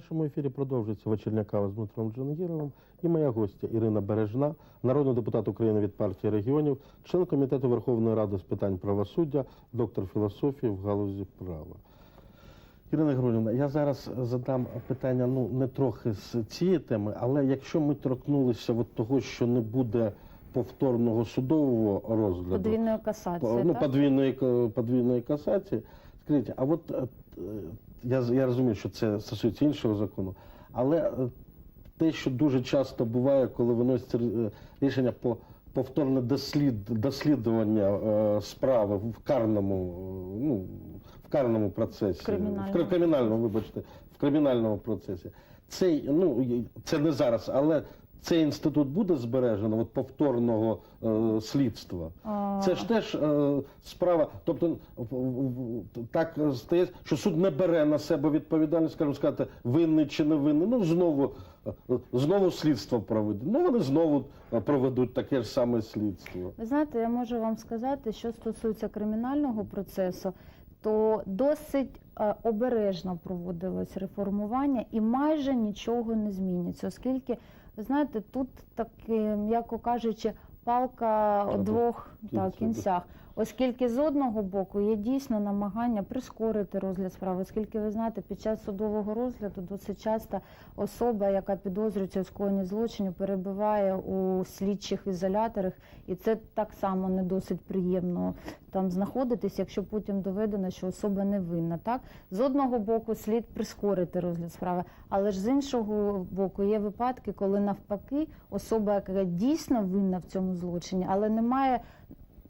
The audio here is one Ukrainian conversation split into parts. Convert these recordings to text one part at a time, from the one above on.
нашому ефірі продовжується вечірня кава з Дмитром Джангіровим і моя гостя Ірина Бережна, народний депутат України від партії регіонів, член комітету Верховної Ради з питань правосуддя, доктор філософії в галузі права. Ірина Григорівна, я зараз задам питання ну не трохи з цієї теми, але якщо ми торкнулися от того, що не буде повторного судового розгляду, Подвійної касації, ну, так? подвійної, подвійної касації. Скажіть, а от е, я, я розумію, що це стосується іншого закону, але е, те, що дуже часто буває, коли виноситься е, рішення по повторне дослід, дослідування е, справи в карному, е, ну, в карному процесі, В кримінальному. в кримінальному, вибачте, в кримінальному процесі. Цей, ну, це не зараз, але цей інститут буде збережено от повторного е, слідства. А, Це ж теж е, справа. Тобто так стається, що суд не бере на себе відповідальність, скажімо сказати, винний чи не винний. Ну знову е, знову слідство проведуть. Ну вони знову е, проведуть таке ж саме слідство. Ви знаєте, я можу вам сказати, що стосується кримінального процесу, то досить е, обережно проводилось реформування і майже нічого не зміниться, оскільки ви знаєте, тут так, м'яко кажучи, палка у двох так, кінцях. Оскільки з одного боку є дійсно намагання прискорити розгляд справи, оскільки ви знаєте, під час судового розгляду досить часто особа, яка підозрюється у скоєнні злочинів, перебуває у слідчих ізоляторах, і це так само не досить приємно там знаходитись, якщо потім доведено, що особа не винна. Так з одного боку слід прискорити розгляд справи, але ж з іншого боку є випадки, коли навпаки особа, яка дійсно винна в цьому злочині, але не має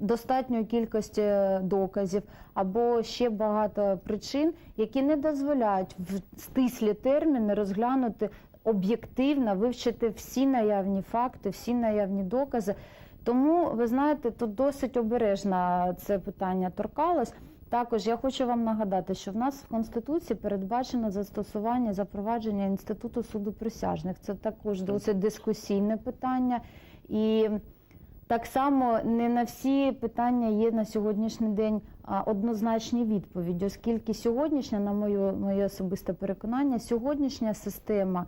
достатньої кількості доказів або ще багато причин, які не дозволяють в стислі терміни розглянути об'єктивно, вивчити всі наявні факти, всі наявні докази. Тому ви знаєте, тут досить обережно це питання торкалось. Також я хочу вам нагадати, що в нас в конституції передбачено застосування запровадження інституту суду присяжних. Це також досить дискусійне питання і. Так само не на всі питання є на сьогоднішній день однозначні відповіді, оскільки сьогоднішня, на моє, моє особисте переконання, сьогоднішня система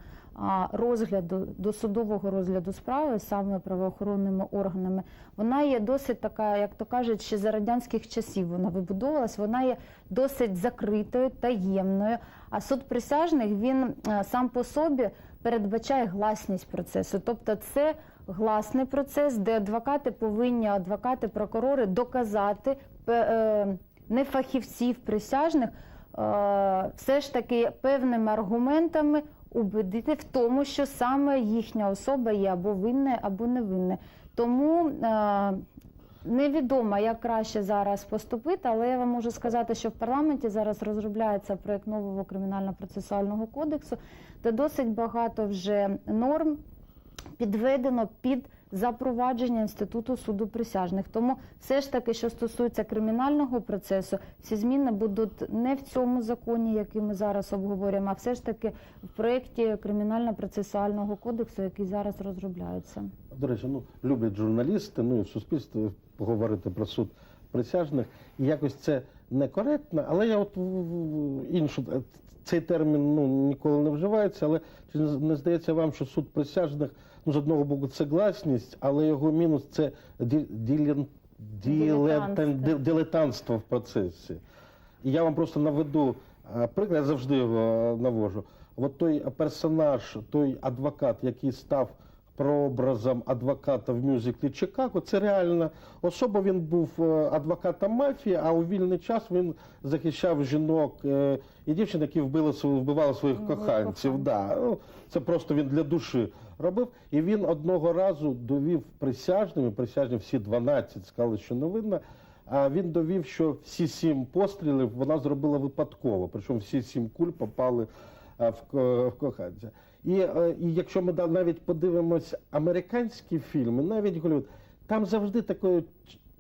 розгляду досудового розгляду справи саме правоохоронними органами, вона є досить така, як то кажуть, ще за радянських часів вона вибудовувалась. Вона є досить закритою, таємною. А суд присяжних він сам по собі передбачає гласність процесу, тобто це гласний процес, де адвокати повинні, адвокати, прокурори доказати е, не фахівців присяжних, е, все ж таки певними аргументами убедити в тому, що саме їхня особа є або винна, або невинна. Тому е, Невідомо, як краще зараз поступити, але я вам можу сказати, що в парламенті зараз розробляється проект нового кримінально-процесуального кодексу, де досить багато вже норм підведено під запровадження інституту суду присяжних. Тому все ж таки, що стосується кримінального процесу, ці зміни будуть не в цьому законі, який ми зараз обговорюємо, а все ж таки в проєкті кримінально-процесуального кодексу, який зараз розробляється. До речі, ну люблять журналісти, ну і в суспільстві поговорити про суд присяжних. І якось це некоректно, але я от іншу цей термін ну ніколи не вживається. Але чи не здається вам, що суд присяжних ну з одного боку це гласність, але його мінус це ді- ділен- Дилетантство. дилетантство в процесі. І я вам просто наведу е, приклад, я завжди його е, навожу. От той персонаж, той адвокат, який став прообразом адвоката в мюзиклі Чикаго, це реальна особа. Він був е, адвокатом мафії, а у вільний час він захищав жінок е, і дівчин, які вбили вбивали своїх коханців. Да. Ну, це просто він для душі робив. І він одного разу довів присяжним, і присяжні всі 12 сказали, що не винна. А він довів, що всі сім пострілів вона зробила випадково. Причому всі сім куль попали ко- в коханця. І, е, і якщо ми навіть подивимось американські фільми, навіть Голлівуд, там завжди такою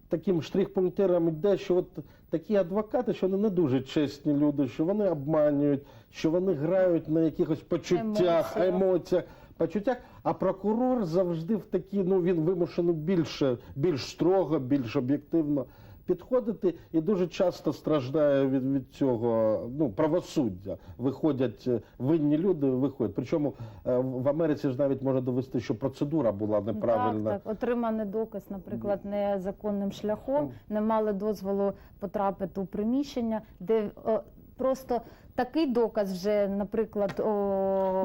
таким штрих-пунктиром йде, що от такі адвокати, що вони не дуже чесні люди, що вони обманюють, що вони грають на якихось почуттях, Емоціях. емоціях, почуттях. А прокурор завжди в такі, ну він вимушений більше, більш строго, більш об'єктивно підходити, і дуже часто страждає від, від цього ну, правосуддя. Виходять е, винні люди, виходять. Причому е, в Америці ж навіть можна довести, що процедура була неправильна. Так, так. Отриманий доказ, наприклад, незаконним шляхом, не мали дозволу потрапити у приміщення, де о, просто такий доказ вже, наприклад, о,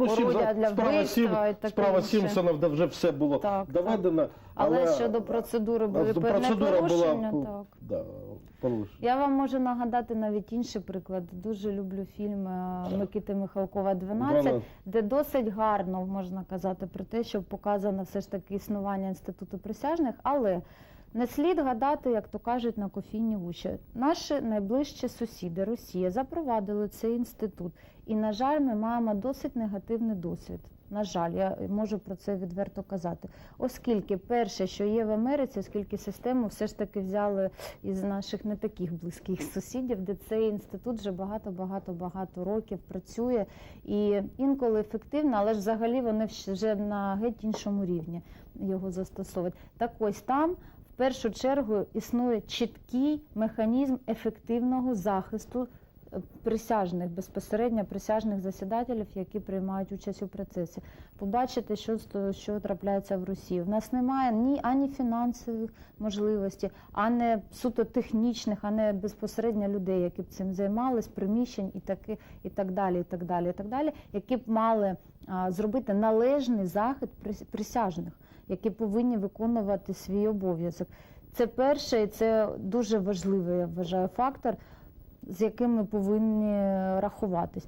орудя для Ну, справа, Сім, вбивства і таке справа інше. Сімпсонів, де вже все було Так, доведено. Але, щодо процедури були певне процедура порушення. була Так. да, порушена. Я вам можу нагадати навіть інший приклад. Дуже люблю фільм е, Микити Михалкова 12, Вона- де досить гарно можна казати про те, що показано все ж таки існування інституту присяжних, але не слід гадати, як то кажуть, на кофійні гущі. Наші найближчі сусіди, Росія, запровадили цей інститут, і на жаль, ми маємо досить негативний досвід. На жаль, я можу про це відверто казати, оскільки перше, що є в Америці, оскільки систему все ж таки взяли із наших не таких близьких сусідів, де цей інститут вже багато, багато, багато років працює і інколи ефективно, але ж взагалі вони вже на геть іншому рівні його застосовують. Так ось там. Першу чергу існує чіткий механізм ефективного захисту присяжних, безпосередньо присяжних засідателів, які приймають участь у процесі. Побачите, що, що трапляється в Росії. У нас немає ні ані фінансових можливостей, а не суто технічних, а не безпосередньо людей, які б цим займались, приміщень і таки, і так далі, і так далі, і так далі, які б мали а, зробити належний прис- присяжних, які повинні виконувати свій обов'язок. Це перше, і це дуже важливий, я вважаю, фактор, з яким ми повинні рахуватись.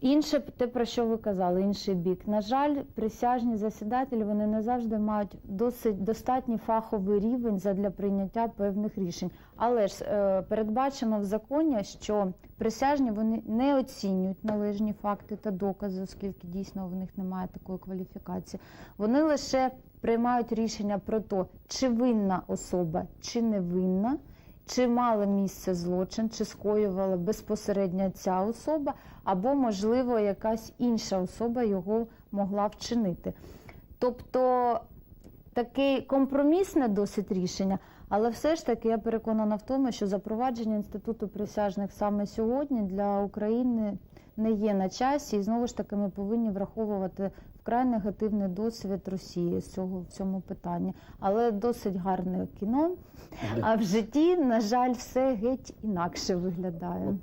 Інше те, про що ви казали, інший бік. На жаль, присяжні засідателі вони не завжди мають досить достатній фаховий рівень задля прийняття певних рішень. Але ж е, передбачено в законі, що присяжні вони не оцінюють належні факти та докази, оскільки дійсно в них немає такої кваліфікації. Вони лише приймають рішення про те, чи винна особа, чи не винна. Чи мала місце злочин, чи скоювала безпосередньо ця особа, або, можливо, якась інша особа його могла вчинити. Тобто таке компромісне досить рішення, але все ж таки я переконана в тому, що запровадження інституту присяжних саме сьогодні для України не є на часі, і знову ж таки ми повинні враховувати вкрай негативний досвід Росії з цього в цьому питанні. Але досить гарне кіно. А в житті, на жаль, все геть інакше виглядає.